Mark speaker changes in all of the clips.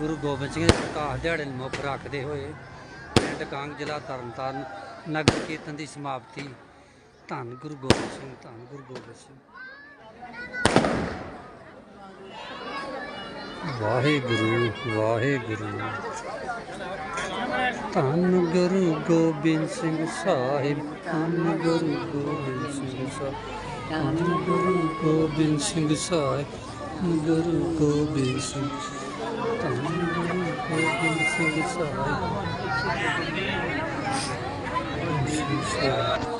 Speaker 1: ਗੁਰੂ ਗੋਬਿੰਦ ਸਿੰਘ ਦੇ ਪ੍ਰਕਾਸ਼ ਦਿਹਾੜੇ ਨੂੰ ਮੁੱਖ ਰੱਖਦੇ ਹੋਏ ਪਿੰਡ ਕਾਂਗ ਜ਼ਿਲ੍ਹਾ ਤਰਨਤਾਰਨ ਨਗਰ ਕੀਰਤਨ ਦੀ ਸਮਾਪਤੀ। ਧੰਨ ਗੁਰੂ ਗੋਬਿੰਦ ਸਿੰਘ, ਧੰਨ ਗੁਰੂ ਗੋਬਿੰਦ ਸਿੰਘ। ਵਾਹਿਗੁਰੂ ਵਾਹਿਗੁਰੂ। ਧੰਨ ਗੁਰੂ ਗੋਬਿੰਦ ਸਿੰਘ ਸਾਹਿਬ, ਧੰਨ ਗੁਰੂ ਗੋਬਿੰਦ ਸਿੰਘ ਸਾਹਿਬ, ਧੰਨ ਗੁਰੂ ਗੋਬਿੰਦ ਸਿੰਘ ਸਾਹਿਬ ਗੁਰੂ ਗੋਬਿੰਦ ਸਿੰਘ ਗੋਬਿੰਦ ਸਿੰਘ ਸਾਹਿਬ ਸਤਿ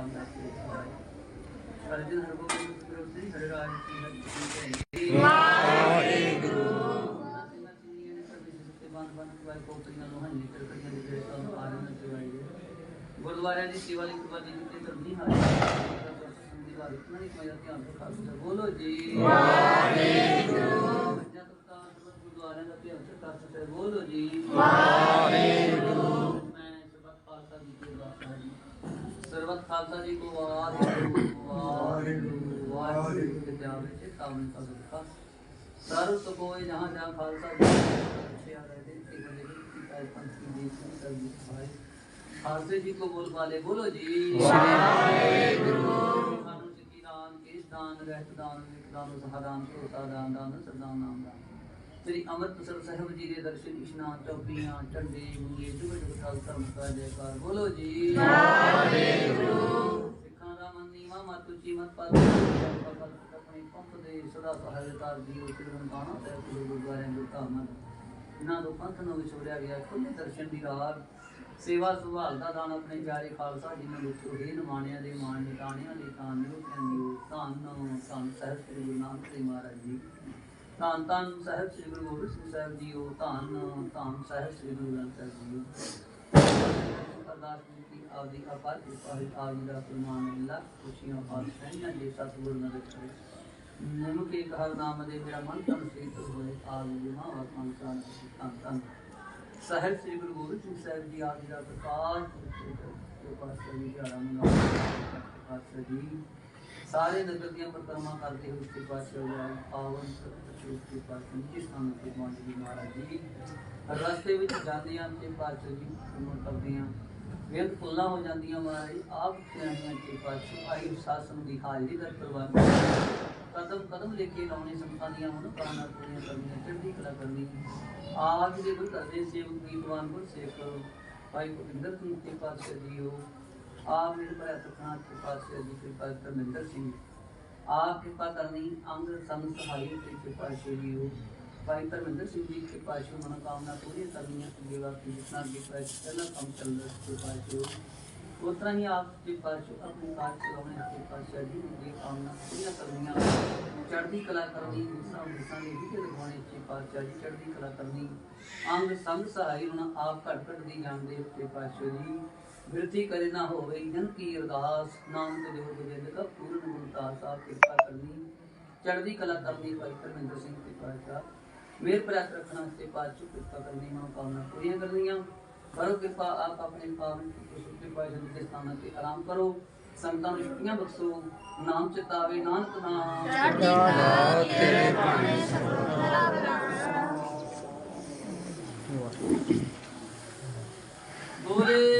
Speaker 1: ਸ੍ਰੀ ਅਕਾਲ ਸਤਿ ਸ੍ਰੀ ਅਕਾਲ ਸ੍ਰੀ ਅਕਾਲ
Speaker 2: ਗੁਰਦੁਆਰਿਆਂ ਦੀ ਸੇਵਾ ਲਈ ਕੁਰਬਾਨੀ ਦਿੱਤੀ ਧਰਮੀ ਹਾਜ਼ਰ ਬੋਲੋ ਜੀ ਵਾਹਿਗੁਰੂ ਗੁਰਦੁਆਰਿਆਂ ਦਾ ਧਿਆਨ ਸਕਦੇ ਬੋਲੋ ਜੀ। ਵਾਹਿਗੁਰੂ। ਖਾਲਸਾ ਜੀ ਕੋ ਵਾਹਿਗੁਰੂ ਵਾਹਿਗੁਰੂ ਵਾਹਿਗੁਰੂ ਪੰਜਾਬ ਵਿੱਚ ਕਾਮਨ ਸਦਕਾ ਸਰਬ ਸੋਏ ਜਹਾਂ ਜਹਾਂ ਖਾਲਸਾ ਜੀ ਸਿਆ ਰਹੇ ਤੇ ਬਲੇ ਕੀ ਪੰਥੀ ਦੀ ਸਭ ਸਾਰੇ ਖਾਲਸੇ ਜੀ ਕੋ ਬੋਲ ਵਾਲੇ ਬੋਲੋ ਜੀ। ਵਾਹਿਗੁਰੂ। ਸਾਨੂੰ ਸਿੱਖੀ ਦਾਨ ਕੇਸ ਦਾਨ ਰਹਿਤ ਦਾਨ ਨਿਕ ਦਾਨ ਸਹਾਦਾਨ ਸੋ ਸਾਦਾਨ ਦਾਨ ਸਰਦਾਨ ਨਾਮ ਦਾਨ। ਸ੍ਰੀ ਅੰਮ੍ਰਿਤਸਰ ਸਾਹਿਬ ਜੀ ਦੇ ਦਰਸ਼ਨ ਇਸ਼ਨਾਨ ਚੌਕੀਆਂ ਝੰਡੇ ਮੁੰਗੇ ਜੁਗ ਜੁਗ ਖਾਲਸਾ ਮੁਕਾ ਜੈਕਾਰ ਬੋਲੋ ਜੀ। ਵਾਹਿਗੁਰੂ। ਸਿੱਖਾਂ ਦਾ ਮਨ ਨੀਵਾ ਮਤ ਉੱਚੀ ਮਤ ਪਾ ਆਪਣੀ ਪੰਥ ਦੇ ਸਦਾ ਸਹਾਇਕਾਰ ਜੀ ਉਹ ਤਿਰਵੰਤਾਣਾ ਸਾਹਿਬ ਦੇ ਗੁਰਦੁਆਰਿਆਂ ਦੇ ਧਾਮਾਂ ਇਹਨਾਂ ਤੋਂ ਪੰਥ ਨੂੰ ਵਿਛੋੜਿਆ ਗਿਆ ਖੁੱਲੇ ਦਰਸ਼ਨ ਦੀ ਰਾਤ ਸੇਵਾ ਸੰਭਾਲ ਦਾ ਦਾਨ ਆਪਣੇ ਪਿਆਰੇ ਖਾਲਸਾ ਜੀ ਨੂੰ ਲੁੱਟੋ ਹੀ ਨਿਮਾਣਿਆਂ ਦੇ ਮਾਣ ਨਿਟਾਣਿਆਂ ਦੇ ਤਾਂ ਨਿਰੁਪਿਆਂ ਦੀ ਧੰਨ ਧੰਨ ਸਾਹਿਬ ਸ੍ਰੀ ਗੁਰੂ ਨਾਨਕ ਦੇਵ ਮਹਾਰਾਜ ਜੀ। ਧੰਨ ਧੰਨ ਸਾਹਿਬ ਸ੍ਰੀ ਗੁਰੂ ਗੋਬਿੰਦ ਸਿੰਘ ਸਾਹਿਬ ਜੀ ਉਹ ਧੰਨ ਧੰਨ ਸਾਹਿਬ ਸ੍ਰੀ ਗੁਰੂ ਗ੍ਰੰਥ ਸਾਹਿਬ ਜੀ ਅਰਦਾਸ ਬੇਨਤੀ ਆਪਦੀ ਅਪਾਰ ਕਿਰਪਾ ਹੈ ਆਪ ਜੀ ਦਾ ਪ੍ਰਮਾਣ ਮਿਲਾ ਖੁਸ਼ੀਆਂ ਪਾਸ ਸਹਿਣਾ ਜੇ ਸਤਿਗੁਰ ਨਦਰ ਕਰੇ ਮੈਨੂੰ ਕੇ ਕਹਰ ਨਾਮ ਦੇ ਮੇਰਾ ਮਨ ਤਨ ਸੀਤ ਹੋਏ, ਆਪ ਜੀ ਮਾਂ ਵਰਤਮਾਨ ਕਾਨ ਧੰਨ ਧੰਨ ਸਾਹਿਬ ਸ੍ਰੀ ਗੁਰੂ ਗੋਬਿੰਦ ਸਿੰਘ ਸਾਹਿਬ ਜੀ, ਆਪ ਜੀ ਦਾ ਪ੍ਰਕਾਸ਼ ਜੋ ਪਾਸ ਜੀ ਦਾ ਪਾਸ ਜੀ। ਸਾਰੇ ਨਗਰ ਦੀਆਂ ਪਰਕਰਮਾ ਕਰਦੇ ਹੋਏ ਉਸ ਪਾਸੇ ਹੋ ਪਾਵਨ ਸਤਿ ਸ੍ਰੀ ਪਾਸੇ ਜਿਸ ਸਥਾਨ ਤੇ ਪਹੁੰਚ ਜੀ ਮਹਾਰਾਜ ਜੀ। ਰਸਤੇ ਵਿੱਚ ਜਾਂਦੇ ਆਂ ਤੇ ਪਾਸੇ ਜੀ ਨੂੰ ਕਰਦੇ ਆਂ ਵੇਦ ਫੁੱਲਾਂ ਹੋ ਜਾਂਦੀਆਂ ਮਹਾਰਾਜ ਆਪ ਸਿਆਣੀਆਂ ਤੇ ਪਾਸੇ ਆਈ ਸਾਸਨ ਦੀ ਹਾਜ਼ਰੀ ਦਾ ਪ੍ਰਬੰਧ ਕਦਮ ਕਦਮ ਲੈ ਕੇ ਲਾਉਣੇ ਸੰਤਾਂ ਦੀਆਂ ਹੁਣ ਪ੍ਰਾਣਾ ਪੂਰੀਆਂ ਕਰਨੀਆਂ, ਚੜ੍ਹਦੀ ਕਲਾ ਕਰਨੀ। ਆਪ ਦੇ ਗੁਰ ਕਰਦੇ ਸੇਵਕ ਗੀਤਵਾਨ ਗੁਰ ਸੇਵਕ ਭਾਈ ਭੁਪਿੰਦਰ ਸਿੰਘ ਪਾਤਸ਼ਾਹ ਪਾਸੇ ਜੀਓ ਆਪ ਮੇਰੇ ਪਰ ਤਖਾਂ ਕੇ ਜੀ, ਕਿਰਪਾ ਧਰਮਿੰਦਰ ਸਿੰਘ ਆਪ ਕਿਰਪਾ ਕਰਨੀ, ਅੰਗ, ਸੰਗ, ਸਹਾਈ ਤੇ ਕਿਰਪਾ ਸ਼ੇਰੀਓ ਭਾਈ ਧਰਮਿੰਦਰ ਸਿੰਘ ਜੀ ਕੇ ਪਾਸੇ ਮਨੋਕਾਮਨਾ ਪੂਰੀ ਕਰਨੀਆਂ ਸੇਵਾ ਕੀ ਜਿਤਨਾ ਵੀ ਪ੍ਰੈਸ ਪਹਿਲਾ ਕੰਮ ਚੱਲ ਰਿਹਾ ਕੇ ਪਾਸੇ ਉਸ ਹੀ ਆਪ ਦੇ ਪਾਸੇ ਆਪਣੇ ਕਾਜ ਚਲਾਉਣੇ ਕੇ ਪਾਸੇ ਜੀ ਦੀ ਕਾਮਨਾ ਪੂਰੀਆਂ ਕਰਨੀਆਂ। ਚੜ੍ਹਦੀ ਕਲਾ ਕਰਨੀ, ਜਿਸਾਂ ਜਿਸਾਂ ਦੇ ਵਿਕੇ ਲਗਾਉਣੇ ਕੇ ਪਾਸੇ ਜੀ ਚੜ੍ਹਦੀ ਕਲਾ ਕਰਨੀ। ਅੰਗ, ਸੰਗ, ਸਹਾਈ ਹੁਣ ਆਪ ਘਟ ਘਟ ਦੀ ਜਾਣਦੇ ਕੇ ਪਾਸੇ ਜੀ ਬਿਰਤੀ ਕਰੇ ਨਾ ਹੋਵੇ ਜਨ ਕੀ ਅਰਦਾਸ ਨਾਮ ਤੇ ਜੋ ਗੁਜਰ ਦਾ ਪੂਰਨ ਗੁਣਤਾਸ ਆਪ ਕਿਰਪਾ ਕਰਨੀ। ਚੜ੍ਹਦੀ ਕਲਾ ਕਰਨੀ ਭਾਈ ਧਰਮਿੰਦਰ ਸਿੰਘ ਦੀ ਪਾਤਸ਼ਾਹ। ਮੇਰ ਪ੍ਰਾਤ ਰੱਖਣਾ ਤੇ ਪਾਤਸ਼ਾਹ ਕਿਰਪਾ ਕਰਨੀ ਮਨੋ ਕਾਮਨਾ ਪੂਰੀਆਂ ਕਰਨੀਆਂ। ਕਰੋ ਕਿਰਪਾ ਆਪ ਆਪਣੇ ਪਾਵਨ ਕੀ ਸੁੱਤੇ ਪਾਏ ਜਨ ਦੇ ਸਥਾਨਾਂ ਤੇ ਆਰਾਮ ਕਰੋ। ਸੰਤਾਂ ਨੂੰ ਛੁੱਟੀਆਂ ਬਖਸ਼ੋ। ਨਾਮ ਚਿਤਾਵੇ ਨਾਨਕ ਨਾਮ।
Speaker 1: ਤੇਰੇ ਭਾਣੇ
Speaker 2: ਬੋਲੇ